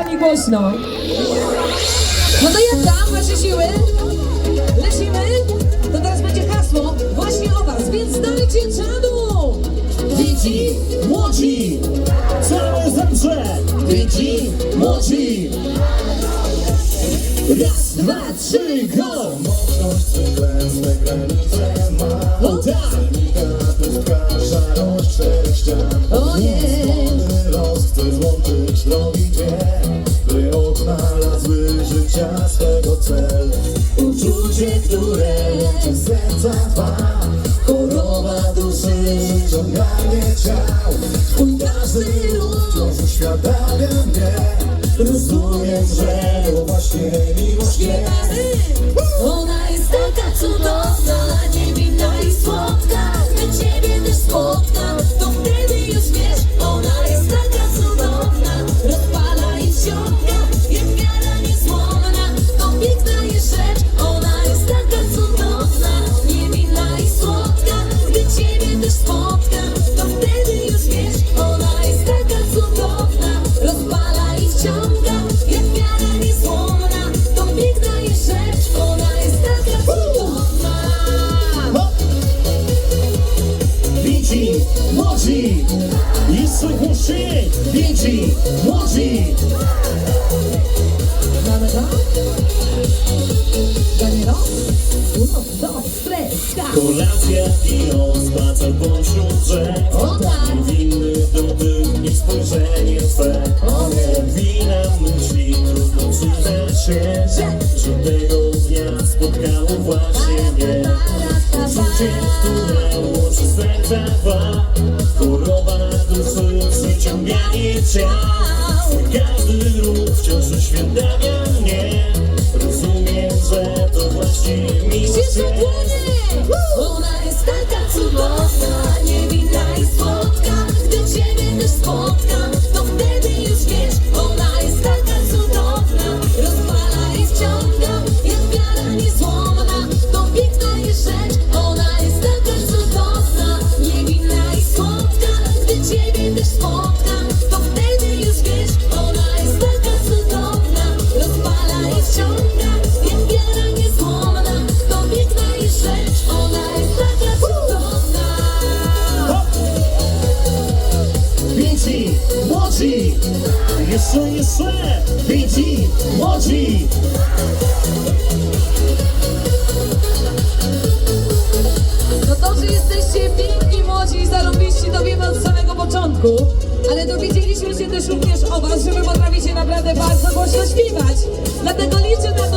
czasami głośno. No to jak tam, wasze siły? Lecimy? To teraz będzie hasło właśnie o was, więc dajcie czadu! Widzi, młodzi, całe zemrze, widzi, młodzi. Raz, dwa, trzy, go! Cyklęsne granice Uczucie, które łączy serca dwa Choroba duszy, ciąganie ciał Widzi, młodzi, jeszcze głośniej, widzi, młodzi. Mamy to? Danielo? Uno, dos, tres, ka! Kolacja i spacer po wśród drzew. O tak! Niewinny dotyk i spojrzenie Twe. O serca dwa Choroba duszy, przyciąganie ciał. Twój każdy ruch wciąż uświadamia mnie. Rozumiem, że to właśnie miłość jest! Ona jest taka cudowna, niewinna i słodka Gdy ciebie też spotkam, młodzi Jeszcze, jeszcze Widzi, młodzi No to, że jesteście piękni, młodzi i zarąbiści, to wiemy od samego początku. Ale dowiedzieliśmy się też również o was, że wy potraficie naprawdę bardzo głośno śpiewać. Dlatego liczę na